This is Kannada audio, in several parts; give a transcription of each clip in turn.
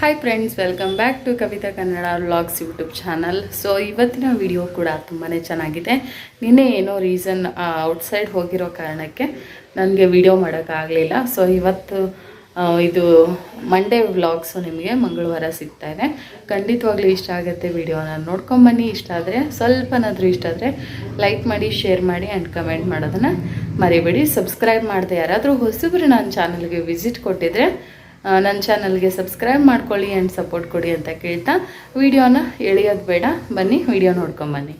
Hi friends welcome back to Kavitha Kannada vlogs YouTube channel so ಇವತ್ತಿನ ವಿಡಿಯೋ ಕೂಡ ತುಂಬಾ ಚೆನ್ನಾಗಿದೆ. ನಿನ್ನೆ ಏನೋ ರೀಸನ್ ಔಟ್ಸೈಡ್ ಹೋಗಿರೋ ಕಾರಣಕ್ಕೆ ನನಗೆ ವಿಡಿಯೋ ಮಾಡೋಕ್ಕಾಗಲಿಲ್ಲ ಸೊ ಇವತ್ತು ಇದು ಮಂಡೇ ವ್ಲಾಗ್ಸು ನಿಮಗೆ ಮಂಗಳವಾರ ಸಿಗ್ತಾ ಇದೆ. ಖಂಡಿತವಾಗ್ಲೂ ಇಷ್ಟ ಆಗುತ್ತೆ ವಿಡಿಯೋನ ನೋಡ್ಕೊಂಬನ್ನಿ ಇಷ್ಟ ಆದರೆ, ಸ್ವಲ್ಪನಾದರೂ ಇಷ್ಟ ಆದರೆ ಲೈಕ್ ಮಾಡಿ ಶೇರ್ ಮಾಡಿ ಆ್ಯಂಡ್ ಕಮೆಂಟ್ ಮಾಡೋದನ್ನು ಮರಿಬೇಡಿ. ಸಬ್ಸ್ಕ್ರೈಬ್ ಮಾಡಿದೆ ಯಾರಾದರೂ ಹೊಸಬ್ರು ನನ್ನ ಚಾನಲ್ಗೆ ವಿಸಿಟ್ ಕೊಟ್ಟಿದ್ರೆ ನನ್ನ ಚಾನಲ್ಗೆ ಸಬ್ಸ್ಕ್ರೈಬ್ ಮಾಡ್ಕೊಳ್ಳಿ ಆ್ಯಂಡ್ ಸಪೋರ್ಟ್ ಕೊಡಿ ಅಂತ ಕೇಳ್ತಾ, ವಿಡಿಯೋನ ಎಳೆಯೋದು ಬೇಡ. ಬನ್ನಿ, ವಿಡಿಯೋ ನೋಡ್ಕೊಂಬನ್ನಿ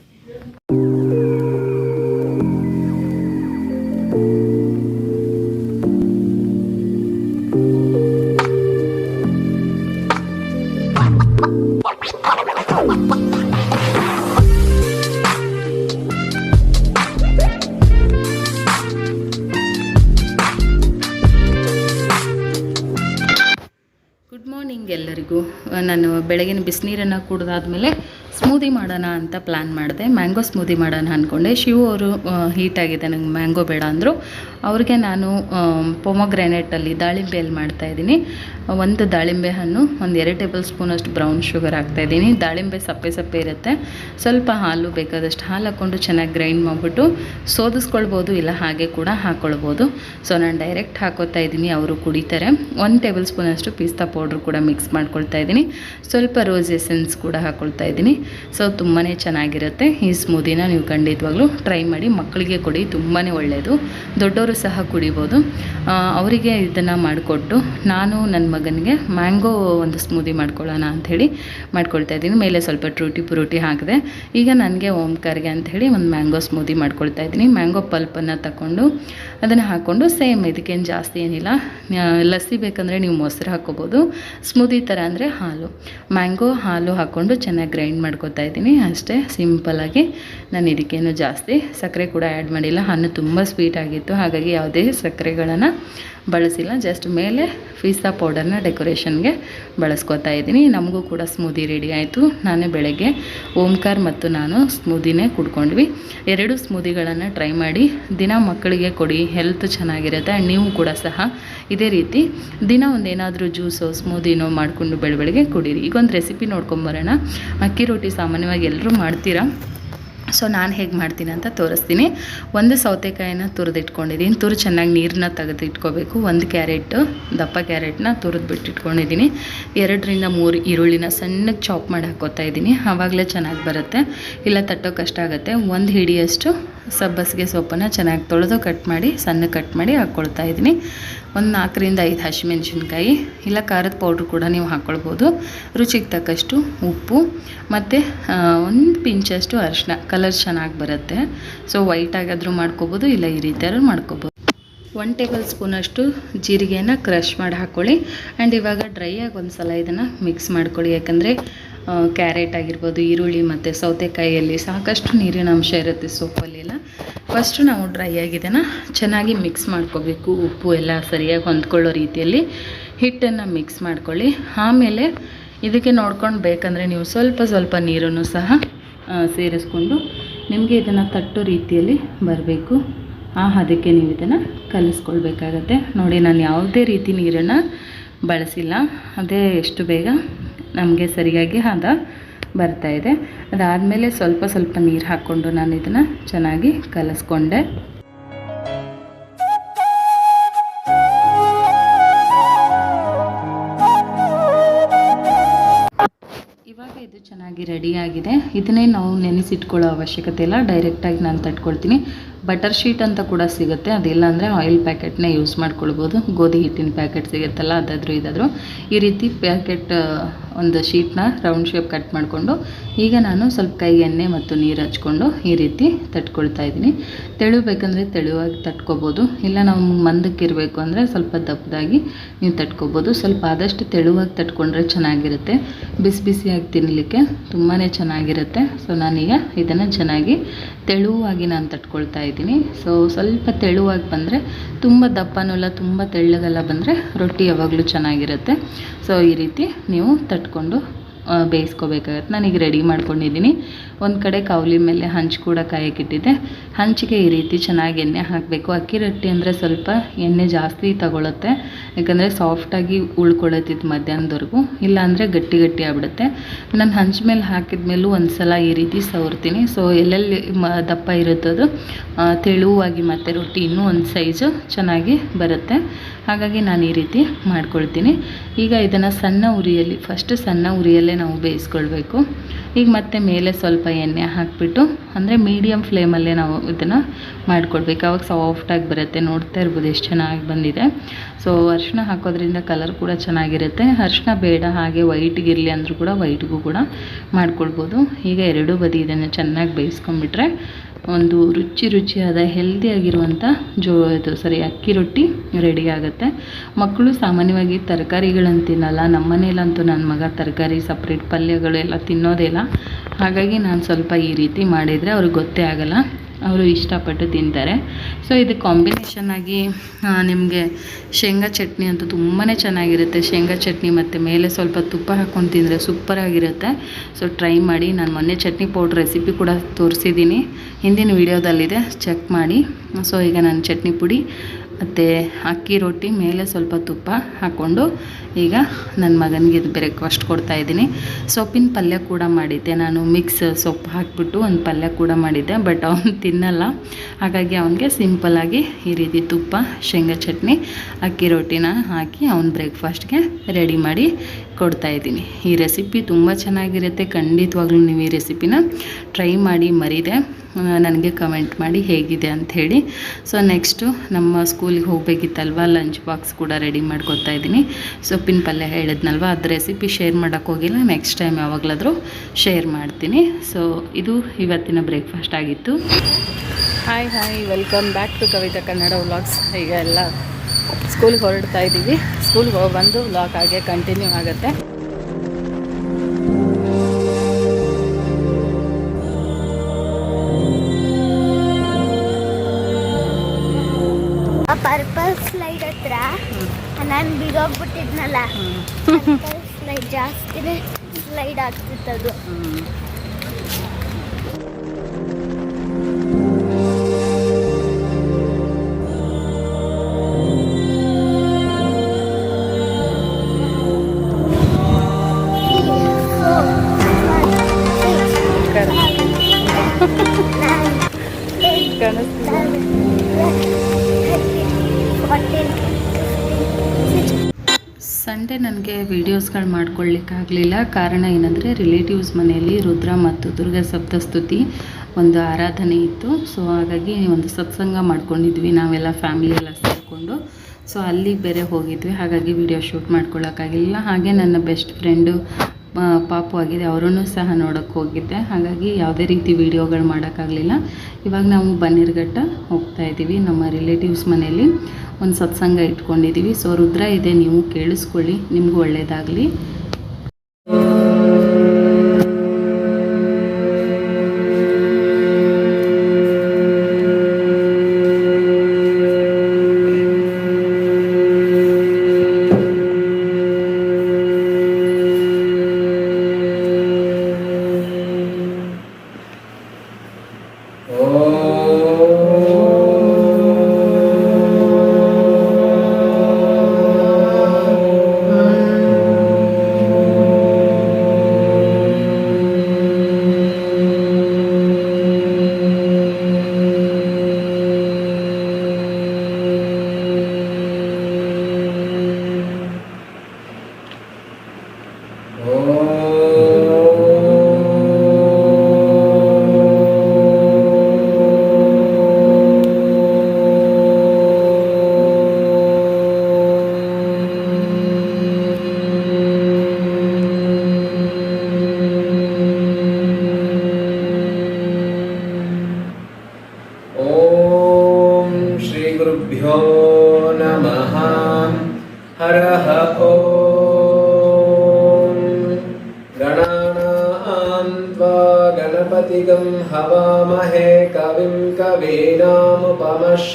ಬೆಳಗಿನ ಬಿಸಿನೀರನ್ನು ಕುಡಿದಾದ್ಮೇಲೆ ಸ್ಮೂದಿ ಮಾಡೋಣ ಅಂತ ಪ್ಲ್ಯಾನ್ ಮಾಡಿದೆ. ಮ್ಯಾಂಗೋ ಸ್ಮೂದಿ ಮಾಡೋಣ ಅಂದ್ಕೊಂಡೆ ಶಿವು ಅವರು ಹೀಟ್ ಆಗಿದೆ, ನಂಗೆ ಮ್ಯಾಂಗೋ ಬೇಡ ಅಂದರು. ಅವ್ರಿಗೆ ನಾನು ಪೊಮೊಗ್ರೆನೇಟಲ್ಲಿ ದಾಳಿಂಬೆಯಲ್ಲಿ ಮಾಡ್ತಾಯಿದ್ದೀನಿ ಒಂದು ದಾಳಿಂಬೆ ಹಣ್ಣು, ಒಂದು ಎರಡು ಟೇಬಲ್ ಸ್ಪೂನಷ್ಟು ಬ್ರೌನ್ ಶುಗರ್ ಹಾಕ್ತಾಯಿದ್ದೀನಿ ದಾಳಿಂಬೆ ಸಪ್ಪೆ ಸಪ್ಪೆ ಇರುತ್ತೆ. ಸ್ವಲ್ಪ ಹಾಲು ಬೇಕಾದಷ್ಟು ಹಾಲು ಹಾಕ್ಕೊಂಡು ಚೆನ್ನಾಗಿ ಗ್ರೈಂಡ್ ಮಾಡಿಬಿಟ್ಟು ಸೋದಿಸ್ಕೊಳ್ಬೋದು, ಇಲ್ಲ ಹಾಗೆ ಕೂಡ ಹಾಕ್ಕೊಳ್ಬೋದು ಸೊ ನಾನು ಡೈರೆಕ್ಟ್ ಹಾಕೋತಾ ಇದ್ದೀನಿ, ಅವರು ಕುಡಿತಾರೆ. ಒಂದು ಟೇಬಲ್ ಸ್ಪೂನಷ್ಟು ಪಿಸ್ತಾ ಪೌಡ್ರ್ ಕೂಡ ಮಿಕ್ಸ್ ಮಾಡ್ಕೊಳ್ತಾ ಇದ್ದೀನಿ. ಸ್ವಲ್ಪ ರೋಸ್ ಎಸೆನ್ಸ್ ಕೂಡ ಹಾಕ್ಕೊಳ್ತಾ ಇದ್ದೀನಿ. ಸೊ ತುಂಬಾ ಚೆನ್ನಾಗಿರುತ್ತೆ ಈ ಸ್ಮೂದಿನ ನೀವು ಖಂಡಿತವಾಗ್ಲೂ ಟ್ರೈ ಮಾಡಿ, ಮಕ್ಕಳಿಗೆ ಕೊಡಿ ತುಂಬಾ ಒಳ್ಳೆಯದು ದೊಡ್ಡವರು ಸಹ ಕುಡಿಬೋದು. ಅವರಿಗೆ ಇದನ್ನು ಮಾಡಿಕೊಟ್ಟು ನಾನು ನನ್ನ ಮಗನಿಗೆ ಮ್ಯಾಂಗೋ ಒಂದು ಸ್ಮೂದಿ ಮಾಡ್ಕೊಳ್ಳೋಣ ಅಂಥೇಳಿ ಮಾಡ್ಕೊಳ್ತಾ ಇದ್ದೀನಿ. ಮೇಲೆ ಸ್ವಲ್ಪ ಟ್ರೂಟಿ ಪುರುಟಿ ಹಾಕಿದೆ. ಈಗ ನನಗೆ ಓಂಕಾರ್ಗೆ ಅಂಥೇಳಿ ಒಂದು ಮ್ಯಾಂಗೋ ಸ್ಮೂದಿ ಮಾಡ್ಕೊಳ್ತಾ ಇದ್ದೀನಿ. ಮ್ಯಾಂಗೋ ಪಲ್ಪನ್ನು ತಗೊಂಡು ಅದನ್ನು ಹಾಕ್ಕೊಂಡು ಸೇಮ್ ಇದಕ್ಕೇನು ಜಾಸ್ತಿ ಏನಿಲ್ಲ. ಲಸ್ಸಿ ಬೇಕಂದರೆ ನೀವು ಮೊಸರು ಹಾಕ್ಕೋಬೋದು. ಸ್ಮೂದಿ ಥರ ಅಂದರೆ ಹಾಲು. ಮ್ಯಾಂಗೋ ಹಾಲು ಹಾಕ್ಕೊಂಡು ಚೆನ್ನಾಗಿ ಗ್ರೈಂಡ್ ಮಾಡ್ಕೊತಾ ಇದ್ದೀನಿ ಅಷ್ಟೇ ಸಿಂಪಲ್ಲಾಗಿ ನಾನು ಇದಕ್ಕೇನು ಜಾಸ್ತಿ. ಸಕ್ಕರೆ ಕೂಡ ಆ್ಯಡ್ ಮಾಡಿಲ್ಲ. ಹಣ್ಣು ತುಂಬ ಸ್ವೀಟಾಗಿತ್ತು ಹಾಗಾಗಿ ಯಾವುದೇ ಸಕ್ಕರೆಗಳನ್ನು ಬಳಸಿಲ್ಲ. ಜಸ್ಟ್ ಮೇಲೆ ಫೀಸಾ ಪೌಡರ್ನ ಡೆಕೋರೇಷನ್ಗೆ ಬಳಸ್ಕೊತಾ ಇದ್ದೀನಿ. ನಮಗೂ ಕೂಡ ಸ್ಮೂದಿ ರೆಡಿ ಆಯಿತು. ನಾನೇ ಬೆಳಗ್ಗೆ ಓಂಕಾರ್ ಮತ್ತು ನಾನು ಸ್ಮೂದಿನೇ ಕುಡ್ಕೊಂಡ್ವಿ. ಎರಡು ಸ್ಮೂದಿಗಳನ್ನು ಟ್ರೈ ಮಾಡಿ. ದಿನ ಮಕ್ಕಳಿಗೆ ಕೊಡಿ. ಹೆಲ್ತ್ ಚೆನ್ನಾಗಿರುತ್ತೆ. ಆ್ಯಂಡ್ ನೀವು ಕೂಡ ಸಹ ಇದೇ ರೀತಿ ದಿನ ಒಂದೇನಾದರೂ ಜ್ಯೂಸು ಸ್ಮೂದಿನೋ ಮಾಡಿಕೊಂಡು ಬೆಳಬೆಳಗ್ಗೆ ಕುಡೀರಿ. ಈಗೊಂದು ರೆಸಿಪಿ ನೋಡ್ಕೊಂಬರೋಣ ಅಕ್ಕಿ ರೊಟ್ಟಿ ಸಾಮಾನ್ಯವಾಗಿ ಎಲ್ಲರೂ ಮಾಡ್ತೀರಾ? ಸೊ ನಾನು ಹೇಗೆ ಮಾಡ್ತೀನಿ ಅಂತ ತೋರಿಸ್ತೀನಿ. ಒಂದು ಸೌತೆಕಾಯಿನ ತುರಿದಿಟ್ಕೊಂಡಿದ್ದೀನಿ ತುರು ಚೆನ್ನಾಗಿ ನೀರನ್ನ ತೆಗೆದಿಟ್ಕೋಬೇಕು ಒಂದು ಕ್ಯಾರೆಟ್, ದಪ್ಪ ಕ್ಯಾರೆಟ್ನ ತುರಿದು ಬಿಟ್ಟಿಟ್ಕೊಂಡಿದ್ದೀನಿ ಎರಡರಿಂದ ಮೂರು ಈರುಳ್ಳಿನ ಸಣ್ಣಗೆ ಚಾಪ್ ಮಾಡಿ ಹಾಕೋತಾ ಇದ್ದೀನಿ ಆವಾಗಲೇ ಚೆನ್ನಾಗಿ ಬರುತ್ತೆ. ಇಲ್ಲ ತಟ್ಟೋ ಕಷ್ಟ ಆಗುತ್ತೆ. ಒಂದು ಹಿಡಿಯಷ್ಟು ಸಬ್ಬಸಿಗೆ ಸೊಪ್ಪನ್ನು ಚೆನ್ನಾಗಿ ತೊಳೆದು ಕಟ್ ಮಾಡಿ, ಸಣ್ಣ ಕಟ್ ಮಾಡಿ ಹಾಕ್ಕೊಳ್ತಾ ಇದ್ದೀನಿ. ಒಂದು ನಾಲ್ಕರಿಂದ ಐದು ಹಸಿಮೆಣ್ಸಿನ್ಕಾಯಿ, ಇಲ್ಲ ಖಾರದ ಪೌಡ್ರ್ ಕೂಡ ನೀವು ಹಾಕ್ಕೊಳ್ಬೋದು ರುಚಿಗೆ ತಕ್ಕಷ್ಟು ಉಪ್ಪು ಮತ್ತು ಒಂದು ಪಿಂಚಷ್ಟು ಅರಿಶಿನ ಕಲರ್ ಚೆನ್ನಾಗಿ ಬರುತ್ತೆ. ಸೊ ವೈಟಾಗಾದರೂ ಮಾಡ್ಕೋಬೋದು, ಇಲ್ಲ ಈ ರೀತಿಯಾದ್ರೂ ಮಾಡ್ಕೋಬೋದು. ಒನ್ ಟೇಬಲ್ ಸ್ಪೂನಷ್ಟು ಜೀರಿಗೆನ ಕ್ರಷ್ ಮಾಡಿ ಹಾಕ್ಕೊಳ್ಳಿ ಆ್ಯಂಡ್ ಇವಾಗ ಡ್ರೈ ಆಗಿ ಒಂದು ಸಲ ಇದನ್ನು ಮಿಕ್ಸ್ ಮಾಡ್ಕೊಳ್ಳಿ. ಯಾಕಂದರೆ ಕ್ಯಾರೆಟ್ ಆಗಿರ್ಬೋದು, ಈರುಳ್ಳಿ ಮತ್ತು ಸೌತೆಕಾಯಿಯಲ್ಲಿ ಸಾಕಷ್ಟು ನೀರಿನ ಅಂಶ ಇರುತ್ತೆ ಸೊಪ್ಪಲ್ಲೆಲ್ಲ ಫಸ್ಟು ನಾವು ಡ್ರೈ ಆಗಿದನ್ನು ಚೆನ್ನಾಗಿ ಮಿಕ್ಸ್ ಮಾಡ್ಕೋಬೇಕು. ಉಪ್ಪು ಎಲ್ಲ ಸರಿಯಾಗಿ ಹೊಂದ್ಕೊಳ್ಳೋ ರೀತಿಯಲ್ಲಿ ಹಿಟ್ಟನ್ನು ಮಿಕ್ಸ್ ಮಾಡ್ಕೊಳ್ಳಿ. ಆಮೇಲೆ ಇದಕ್ಕೆ ನೋಡ್ಕೊಂಡು ಬೇಕಂದರೆ ನೀವು ಸ್ವಲ್ಪ ಸ್ವಲ್ಪ ನೀರನ್ನು ಸಹ ಸೇರಿಸ್ಕೊಂಡು ನಿಮಗೆ ಇದನ್ನು ತಟ್ಟೋ ರೀತಿಯಲ್ಲಿ ಬರಬೇಕು. ಆ ಹದಕ್ಕೆ ನೀವು ಇದನ್ನು ಕಲಿಸ್ಕೊಳ್ಬೇಕಾಗತ್ತೆ. ನೋಡಿ, ನಾನು ಯಾವುದೇ ರೀತಿ ನೀರನ್ನು ಬಳಸಿಲ್ಲ. ಅದೇ ಎಷ್ಟು ಬೇಗ ನಮಗೆ ಸರಿಯಾಗಿ ಹದ ಬರ್ತಾ ಇದೆ. ಅದಾದಮೇಲೆ ಸ್ವಲ್ಪ ಸ್ವಲ್ಪ ನೀರು ಹಾಕ್ಕೊಂಡು ನಾನು ಇದನ್ನು ಚೆನ್ನಾಗಿ ಕಲಸ್ಕೊಂಡೆ. ಇದು ಚೆನ್ನಾಗಿ ರೆಡಿಯಾಗಿದೆ ಇದನ್ನೇ ನಾವು ನೆನೆಸಿಟ್ಕೊಳ್ಳೋ ಅವಶ್ಯಕತೆ ಇಲ್ಲ. ಡೈರೆಕ್ಟಾಗಿ ನಾನು ತಟ್ಕೊಳ್ತೀನಿ. ಬಟರ್ ಶೀಟ್ ಅಂತ ಕೂಡ ಸಿಗುತ್ತೆ. ಅದಿಲ್ಲ ಅಂದರೆ ಆಯಿಲ್ ಪ್ಯಾಕೆಟ್ನೇ ಯೂಸ್ ಮಾಡ್ಕೊಳ್ಬೋದು. ಗೋಧಿ ಹಿಟ್ಟಿನ ಪ್ಯಾಕೆಟ್ ಸಿಗುತ್ತಲ್ಲ, ಅದಾದರೂ ಇದಾದರೂ. ಈ ರೀತಿ ಪ್ಯಾಕೆಟ್ ಒಂದು ಶೀಟ್ನ ರೌಂಡ್ ಶೇಪ್ ಕಟ್ ಮಾಡಿಕೊಂಡು, ಈಗ ನಾನು ಸ್ವಲ್ಪ ಕೈಗೆ ಎಣ್ಣೆ ಮತ್ತು ನೀರು ಹಚ್ಕೊಂಡು ಈ ರೀತಿ ತಟ್ಕೊಳ್ತಾ ಇದ್ದೀನಿ. ತೆಳುಬೇಕಂದ್ರೆ ತೆಳುವಾಗಿ ತಟ್ಕೊಬೋದು. ಇಲ್ಲ ನಾವು ಮಂದಕ್ಕಿರಬೇಕು ಅಂದರೆ ಸ್ವಲ್ಪ ದಪ್ಪದಾಗಿ ನೀವು ತಟ್ಕೊಬೋದು. ಸ್ವಲ್ಪ ಆದಷ್ಟು ತೆಳುವಾಗಿ ತಟ್ಕೊಂಡ್ರೆ ಚೆನ್ನಾಗಿರುತ್ತೆ. ಬಿಸಿ ಬಿಸಿಯಾಗಿ ತಿನ್ನಲಿಕ್ಕೆ ತುಂಬಾ ಚೆನ್ನಾಗಿರುತ್ತೆ. ಸೊ ನಾನೀಗ ಇದನ್ನು ಚೆನ್ನಾಗಿ ತೆಳುವಾಗಿ ನಾನು ತಟ್ಕೊಳ್ತಾ ಇದ್ದೀನಿ. ಸೊ ಸ್ವಲ್ಪ ತೆಳುವಾಗಿ ಬಂದರೆ ತುಂಬ ದಪ್ಪನೂ ಇಲ್ಲ, ತುಂಬ ತೆಳ್ಳಗೆಲ್ಲ ಬಂದರೆ ರೊಟ್ಟಿ ಯಾವಾಗಲೂ ಚೆನ್ನಾಗಿರುತ್ತೆ. ಸೊ ಈ ರೀತಿ ನೀವು ತಟ್ಕೊಂಡು ಬೇಯಿಸ್ಕೋಬೇಕಾಗತ್ತೆ ನಾನೀಗ ರೆಡಿ ಮಾಡ್ಕೊಂಡಿದ್ದೀನಿ. ಒಂದು ಕಡೆ ಕೌಲಿ ಮೇಲೆ ಹಂಚು ಕೂಡ ಕಾಯಕ್ಕಿಟ್ಟಿದ್ದೆ. ಹಂಚಿಗೆ ಈ ರೀತಿ ಚೆನ್ನಾಗಿ ಎಣ್ಣೆ ಹಾಕಬೇಕು. ಅಕ್ಕಿ ರೊಟ್ಟಿ ಅಂದರೆ ಸ್ವಲ್ಪ ಎಣ್ಣೆ ಜಾಸ್ತಿ ತಗೊಳುತ್ತೆ. ಯಾಕಂದರೆ ಸಾಫ್ಟಾಗಿ ಉಳ್ಕೊಳ್ಳುತ್ತಿದ್ದು ಮಧ್ಯಾಹ್ನದವರೆಗೂ. ಇಲ್ಲಾಂದರೆ ಗಟ್ಟಿ ಗಟ್ಟಿ ಆಗ್ಬಿಡುತ್ತೆ. ನಾನು ಹಂಚ್ ಮೇಲೆ ಹಾಕಿದ ಮೇಲೂ ಒಂದು ಸಲ ಈ ರೀತಿ ಸವರ್ತೀನಿ. ಸೊ ಎಲ್ಲೆಲ್ಲಿ ಮ, ದಪ್ಪ ಇರುತ್ತದು ತೆಳುವಾಗಿ ಮತ್ತು ರೊಟ್ಟಿ ಇನ್ನೂ ಒಂದು ಸೈಜು ಚೆನ್ನಾಗಿ ಬರುತ್ತೆ. ಹಾಗಾಗಿ ನಾನು ಈ ರೀತಿ ಮಾಡ್ಕೊಳ್ತೀನಿ. ಈಗ ಇದನ್ನು ಸಣ್ಣ ಉರಿಯಲ್ಲಿ ಫಸ್ಟ್ ಸಣ್ಣ ಉರಿಯಲ್ಲೇ ನಾವು ಬೇಯಿಸ್ಕೊಳ್ಬೇಕು. ಈಗ ಮತ್ತೆ ಮೇಲೆ ಸ್ವಲ್ಪ ಎಣ್ಣೆ ಹಾಕಿಬಿಟ್ಟು, ಅಂದರೆ ಮೀಡಿಯಮ್ ಫ್ಲೇಮಲ್ಲೇ ನಾವು ಇದನ್ನು ಮಾಡಿಕೊಡ್ಬೇಕು. ಅವಾಗ ಸಾಫ್ಟಾಗಿ ಬರುತ್ತೆ. ನೋಡ್ತಾ ಇರ್ಬೋದು ಎಷ್ಟು ಚೆನ್ನಾಗಿ ಬಂದಿದೆ. ಸೊ ಅರ್ಶಿನ ಹಾಕೋದ್ರಿಂದ ಕಲರ್ ಕೂಡ ಚೆನ್ನಾಗಿರುತ್ತೆ. ಅರಿಶಿನ ಬೇಡ, ಹಾಗೆ ವೈಟ್ಗಿರಲಿ ಅಂದರೂ ಕೂಡ ವೈಟ್ಗೂ ಕೂಡ ಮಾಡ್ಕೊಳ್ಬೋದು. ಈಗ ಎರಡೂ ಬದಿ ಇದನ್ನು ಚೆನ್ನಾಗಿ ಬೇಯಿಸ್ಕೊಂಬಿಟ್ರೆ ಒಂದು ರುಚಿ ರುಚಿಯಾದ ಹೆಲ್ದಿಯಾಗಿರುವಂಥ ಜೋ, ಇದು ಸರಿ ಅಕ್ಕಿ ರೊಟ್ಟಿ ರೆಡಿ ಆಗುತ್ತೆ. ಮಕ್ಕಳು ಸಾಮಾನ್ಯವಾಗಿ ತರಕಾರಿಗಳನ್ನು ತಿನ್ನಲ್ಲ. ನಮ್ಮ ಮನೇಲಂತೂ ನನ್ನ ಮಗ ತರಕಾರಿ ಸಪ್ರೇಟ್ ಪಲ್ಯಗಳೆಲ್ಲ ತಿನ್ನೋದೇ ಇಲ್ಲ. ಹಾಗಾಗಿ ನಾನು ಸ್ವಲ್ಪ ಈ ರೀತಿ ಮಾಡಿದರೆ ಅವ್ರಿಗೆ ಗೊತ್ತೇ ಆಗಲ್ಲ. ಅವರು ಇಷ್ಟಪಟ್ಟು ತಿಂತಾರೆ. ಸೊ ಇದು ಕಾಂಬಿನೇಷನ್ ಆಗಿ ನಿಮಗೆ ಶೇಂಗಾ ಚಟ್ನಿ ಅಂತೂ ತುಂಬಾ ಚೆನ್ನಾಗಿರುತ್ತೆ. ಶೇಂಗಾ ಚಟ್ನಿ ಮತ್ತು ಮೇಲೆ ಸ್ವಲ್ಪ ತುಪ್ಪ ಹಾಕ್ಕೊಂಡು ತಿಂದರೆ ಸೂಪರಾಗಿರುತ್ತೆ. ಸೊ ಟ್ರೈ ಮಾಡಿ. ನಾನು ಮೊನ್ನೆ ಚಟ್ನಿ ಪೌಡ್ರ್ ರೆಸಿಪಿ ಕೂಡ ತೋರಿಸಿದ್ದೀನಿ. ಹಿಂದಿನ ವೀಡಿಯೋದಲ್ಲಿದೆ ಚೆಕ್ ಮಾಡಿ. ಸೊ ಈಗ ನಾನು ಚಟ್ನಿ ಪುಡಿ ಮತ್ತು ಅಕ್ಕಿ ರೊಟ್ಟಿ ಮೇಲೆ ಸ್ವಲ್ಪ ತುಪ್ಪ ಹಾಕ್ಕೊಂಡು ಈಗ ನನ್ನ ಮಗನಿಗೆ ಇದು ಬ್ರೇಕ್ಫಾಸ್ಟ್ ಕೊಡ್ತಾಯಿದ್ದೀನಿ ಸೊಪ್ಪಿನ ಪಲ್ಯ ಕೂಡ ಮಾಡಿದ್ದೆ. ನಾನು ಮಿಕ್ಸ್ ಸೊಪ್ಪು ಹಾಕಿಬಿಟ್ಟು ಒಂದು ಪಲ್ಯ ಕೂಡ ಮಾಡಿದ್ದೆ, ಬಟ್ ಅವನು ತಿನ್ನಲ್ಲ. ಹಾಗಾಗಿ ಅವನಿಗೆ ಸಿಂಪಲ್ಲಾಗಿ ಈ ರೀತಿ ತುಪ್ಪ, ಶೇಂಗಾ ಚಟ್ನಿ, ಅಕ್ಕಿ ರೊಟ್ಟಿನ ಹಾಕಿ ಅವ್ನ ಬ್ರೇಕ್ಫಾಸ್ಟ್ಗೆ ರೆಡಿ ಮಾಡಿ ಕೊಡ್ತಾಯಿದ್ದೀನಿ ಈ ರೆಸಿಪಿ ತುಂಬ ಚೆನ್ನಾಗಿರುತ್ತೆ. ಖಂಡಿತವಾಗ್ಲೂ ನೀವು ಈ ರೆಸಿಪಿನ ಟ್ರೈ ಮಾಡಿ ಮರಿದೆ ನನಗೆ ಕಮೆಂಟ್ ಮಾಡಿ ಹೇಗಿದೆ ಅಂಥೇಳಿ ಸೊ ನೆಕ್ಸ್ಟು ನಮ್ಮ ಸ್ಕೂಲಿಗೆ ಹೋಗಬೇಕಿತ್ತಲ್ವ? ಲಂಚ್ ಬಾಕ್ಸ್ ಕೂಡ ರೆಡಿ ಮಾಡ್ಕೊತಾ ಇದ್ದೀನಿ. ಸೊಪ್ಪಿನ ಪಲ್ಯ ಹೇಳಿದ್ನಲ್ವ? ಅದು ರೆಸಿಪಿ ಶೇರ್ ಮಾಡೋಕ್ಕೆ ಹೋಗಿಲ್ಲ. ನೆಕ್ಸ್ಟ್ ಟೈಮ್ ಯಾವಾಗಲಾದರೂ ಶೇರ್ ಮಾಡ್ತೀನಿ. ಸೊ ಇದು ಇವತ್ತಿನ ಬ್ರೇಕ್ಫಾಸ್ಟ್ ಆಗಿತ್ತು. Hi hi welcome back to Kavitha Kannada vlogs ಈಗ ಎಲ್ಲ ಸ್ಕೂಲ್ಗೆ ಹೊರಡ್ತಾ ಇದ್ದೀವಿ. ಸ್ಕೂಲ್ಗೆ ಹೋಗಿ ಬಂದು ವ್ಲಾಗ್ ಹಾಗೆ ಕಂಟಿನ್ಯೂ ಆಗುತ್ತೆ. ಆ ಪರ್ಪಲ್ ಸ್ಲೈಡ್ ಹತ್ರ ನಾನು ಬಿಡೋಗ್ಬಿಟ್ಟಿದ್ನಲ್ಲ. ಸ್ಲೈಡ್ ಜಾಸ್ತಿನೇ ಸ್ಲೈಡ್ ಆಗ್ತಿತ್ತು ಸಂಡೇ ವೀಡಿಯೋಸ್ಗಳು ಮಾಡ್ಕೊಳ್ಳಿಕ್ಕಾಗಲಿಲ್ಲ. ಕಾರಣ ಏನಂದರೆ ರಿಲೇಟಿವ್ಸ್ ಮನೆಯಲ್ಲಿ ರುದ್ರ ಮತ್ತು ದುರ್ಗಾ ಸಪ್ತಸ್ತುತಿ ಒಂದು ಆರಾಧನೆ ಇತ್ತು. ಸೊ ಹಾಗಾಗಿ ಒಂದು ಸತ್ಸಂಗ ಮಾಡ್ಕೊಂಡಿದ್ವಿ ನಾವೆಲ್ಲ ಫ್ಯಾಮಿಲಿ ಎಲ್ಲ ಸೇರಿಕೊಂಡು. ಸೊ ಅಲ್ಲಿಗೆ ಬೇರೆ ಹೋಗಿದ್ವಿ. ಹಾಗಾಗಿ ವಿಡಿಯೋ ಶೂಟ್ ಮಾಡ್ಕೊಳ್ಳೋಕ್ಕಾಗಿಲ್ಲ. ಹಾಗೆ ನನ್ನ ಬೆಸ್ಟ್ ಫ್ರೆಂಡು ಪಾಪು ಆಗಿದೆ, ಅವರನ್ನು ಸಹ ನೋಡೋಕ್ಕೆ ಹೋಗಿದ್ದೆ. ಹಾಗಾಗಿ ಯಾವುದೇ ರೀತಿ ವೀಡಿಯೋಗಳು ಮಾಡೋಕ್ಕಾಗಲಿಲ್ಲ. ಇವಾಗ ನಾವು ಬನ್ನೀರ್ಘಟ್ಟ ಹೋಗ್ತಾ ಇದ್ದೀವಿ, ನಮ್ಮ ರಿಲೇಟಿವ್ಸ್ ಮನೆಯಲ್ಲಿ. ಒಂದು ಸತ್ಸಂಗ ಇಟ್ಕೊಂಡಿದ್ದೀವಿ. ಸೊ ರುದ್ರ ಇದೆ, ನೀವು ಕೇಳಿಸ್ಕೊಳ್ಳಿ, ನಿಮಗೂ ಒಳ್ಳೆಯದಾಗಲಿ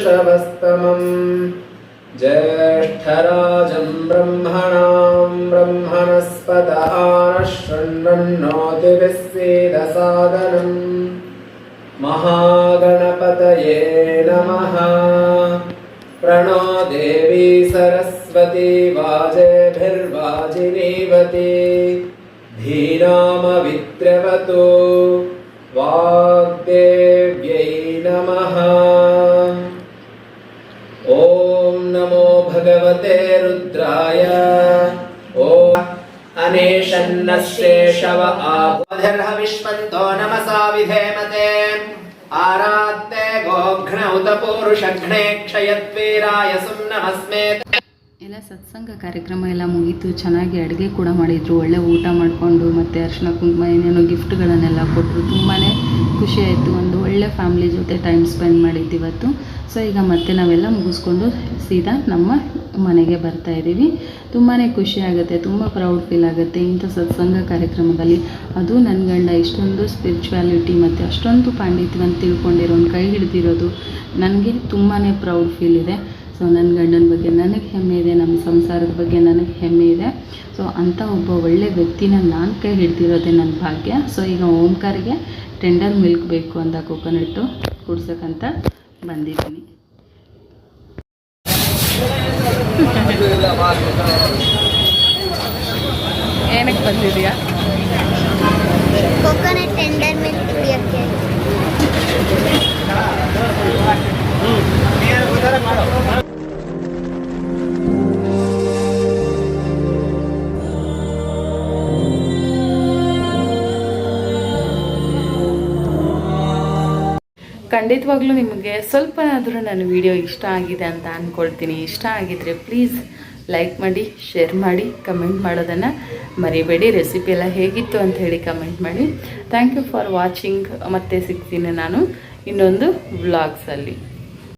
श्रवस्तमम् ज्येष्ठराजम् ब्रह्मणाम् ब्रह्मणस्पतः न महागणपतये नमः। प्रणो देवी सरस्वती वाजेभिर्वाजिनीवती। धीनामविद्रवतो। वाग्देव्यै नमः। भगवते रुद्राय ॐ अनेशन्नश्रेषव आबोधिर्हविष्मन्तो नमसा विधेमते आरात्ते गोघ्नौत पूरुषघ्ने क्षयत्वीराय सुम्नमस्मे ಎಲ್ಲ ಸತ್ಸಂಗ ಕಾರ್ಯಕ್ರಮ ಎಲ್ಲ ಮುಗೀತು. ಚೆನ್ನಾಗಿ ಅಡುಗೆ ಕೂಡ ಮಾಡಿದರು. ಒಳ್ಳೆ ಊಟ ಮಾಡಿಕೊಂಡು ಮತ್ತು ಅರ್ಶಿನ ಕುಂಕುಮ ಏನೇನೋ ಗಿಫ್ಟ್ಗಳನ್ನೆಲ್ಲ ಕೊಟ್ಟರು ತುಂಬಾ ಖುಷಿ ಆಯಿತು. ಒಂದು ಒಳ್ಳೆ ಫ್ಯಾಮ್ಲಿ ಜೊತೆ ಟೈಮ್ ಸ್ಪೆಂಡ್ ಮಾಡಿದ್ದು ಇವತ್ತು. ಸೊ, ಈಗ ಮತ್ತೆ ನಾವೆಲ್ಲ ಮುಗಿಸ್ಕೊಂಡು ಸೀದಾ ನಮ್ಮ ಮನೆಗೆ ಬರ್ತಾ ಇದ್ದೀವಿ. ತುಂಬಾ ಖುಷಿ ಆಗುತ್ತೆ. ತುಂಬ ಪ್ರೌಡ್ ಫೀಲ್ ಆಗುತ್ತೆ ಇಂಥ ಸತ್ಸಂಗ ಕಾರ್ಯಕ್ರಮದಲ್ಲಿ. ಅದು ನನ್ನ ಗಂಡ ಇಷ್ಟೊಂದು ಸ್ಪಿರಿಚುವಾಲಿಟಿ ಮತ್ತು ಅಷ್ಟೊಂದು ಪಾಂಡಿತ್ಯವನ್ನು ತಿಳ್ಕೊಂಡಿರೋನು ಕೈ ಹಿಡಿದಿರೋದು ನನಗೆ ತುಂಬಾ ಪ್ರೌಡ್ ಫೀಲ್ ಇದೆ. ಸೊ ನನ್ನ ಗಂಡನ ಬಗ್ಗೆ ನನಗೆ ಹೆಮ್ಮೆ ಇದೆ ನಮ್ಮ ಸಂಸಾರದ ಬಗ್ಗೆ ನನಗೆ ಹೆಮ್ಮೆ ಇದೆ. ಸೊ ಅಂಥ ಒಬ್ಬ ಒಳ್ಳೆ ವ್ಯಕ್ತಿನ ನಾನು ಕೈ ಹಿಡ್ದಿರೋದೇ ನನ್ನ ಭಾಗ್ಯ. ಸೊ ಈಗ ಓಂಕಾರಿಗೆ ಟೆಂಡರ್ ಮಿಲ್ಕ್ ಬೇಕು ಅಂತ ಕೊಕೊನಟ್ಟು ಕುಡ್ಸೋಕ್ಕಂತ ಬಂದಿದ್ದೀನಿ. ಏನಕ್ಕೆ ಬಂದಿದೆಯಾ ಕೋಕೋನಟ್ ಟೆಂಡರ್ ಮಿಲ್ಕ್ ಕುಡಿಯೋಕ್ಕೆ. ಖಂಡಿತವಾಗ್ಲೂ ನಿಮಗೆ ಸ್ವಲ್ಪ ಆದರೂ ನನ್ನ ವಿಡಿಯೋ ಇಷ್ಟ ಆಗಿದೆ ಅಂತ ಅಂದ್ಕೊಳ್ತೀನಿ ಇಷ್ಟ ಆಗಿದ್ರೆ ಪ್ಲೀಸ್ ಲೈಕ್ ಮಾಡಿ ಶೇರ್ ಮಾಡಿ ಕಮೆಂಟ್ ಮಾಡೋದನ್ನು ಮರಿಬೇಡಿ. ರೆಸಿಪಿ ಎಲ್ಲ ಹೇಗಿತ್ತು ಅಂತ ಹೇಳಿ ಕಮೆಂಟ್ ಮಾಡಿ. ಥ್ಯಾಂಕ್ ಯು ಫಾರ್ ವಾಚಿಂಗ್ ಮತ್ತೆ ಸಿಗ್ತೀನಿ ನಾನು ಇನ್ನೊಂದು ವ್ಲಾಗ್ಸಲ್ಲಿ